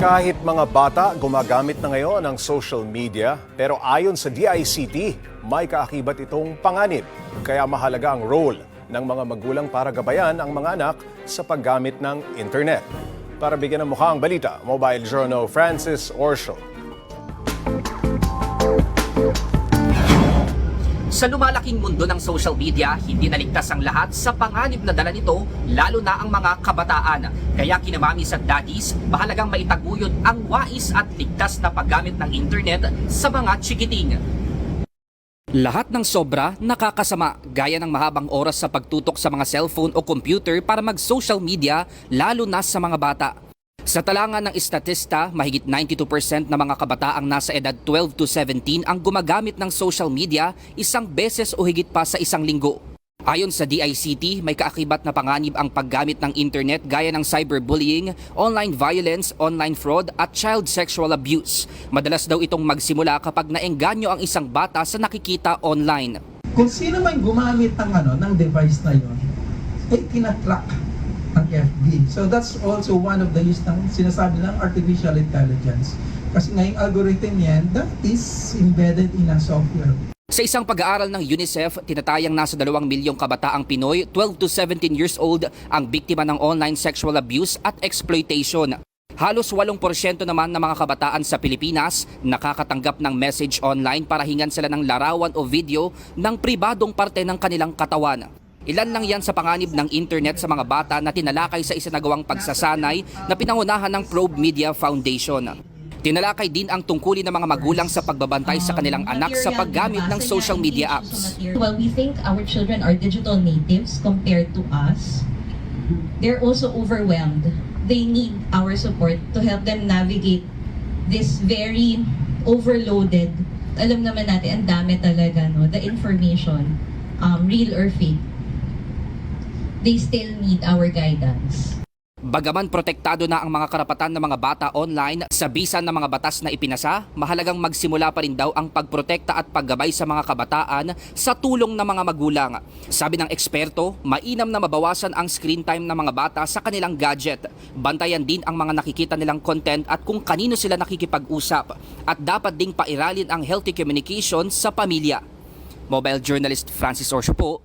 Kahit mga bata gumagamit na ngayon ng social media, pero ayon sa DICT, may kaakibat itong panganib. Kaya mahalaga ang role ng mga magulang para gabayan ang mga anak sa paggamit ng internet. Para bigyan ng mukha ang balita, Mobile Journal Francis Orsho. Sa lumalaking mundo ng social media, hindi naligtas ang lahat sa panganib na dala nito, lalo na ang mga kabataan. Kaya kinamami sa daddies, mahalagang maitaguyod ang wais at ligtas na paggamit ng internet sa mga chikiting. Lahat ng sobra nakakasama, gaya ng mahabang oras sa pagtutok sa mga cellphone o computer para mag-social media, lalo na sa mga bata. Sa talangan ng estatista, mahigit 92% ng mga kabataang nasa edad 12 to 17 ang gumagamit ng social media isang beses o higit pa sa isang linggo. Ayon sa DICT, may kaakibat na panganib ang paggamit ng internet gaya ng cyberbullying, online violence, online fraud at child sexual abuse. Madalas daw itong magsimula kapag naengganyo ang isang bata sa nakikita online. kung sino man gumamit ng ano ng device na yon ay tinatrack ng FB. So that's also one of the use ng sinasabi ng artificial intelligence. Kasi ngayong algorithm yan, that is embedded in a software. Sa isang pag-aaral ng UNICEF, tinatayang nasa 2 milyong kabataang Pinoy, 12 to 17 years old, ang biktima ng online sexual abuse at exploitation. Halos 8% naman ng mga kabataan sa Pilipinas nakakatanggap ng message online para hingan sila ng larawan o video ng pribadong parte ng kanilang katawan. Ilan lang yan sa panganib ng internet sa mga bata na tinalakay sa isinagawang pagsasanay na pinangunahan ng Probe Media Foundation. Tinalakay din ang tungkulin ng mga magulang sa pagbabantay sa kanilang anak sa paggamit ng social media apps. While we think our children are digital natives compared to us, they're also overwhelmed. They need our support to help them navigate this very overloaded. Alam naman natin, ang dami talaga, no? The information, um, real or fake. They still need our guidance. Bagaman protektado na ang mga karapatan ng mga bata online sa bisa ng mga batas na ipinasa, mahalagang magsimula pa rin daw ang pagprotekta at paggabay sa mga kabataan sa tulong ng mga magulang. Sabi ng eksperto, mainam na mabawasan ang screen time ng mga bata sa kanilang gadget. Bantayan din ang mga nakikita nilang content at kung kanino sila nakikipag-usap. At dapat ding pairalin ang healthy communication sa pamilya. Mobile journalist Francis Orsio po,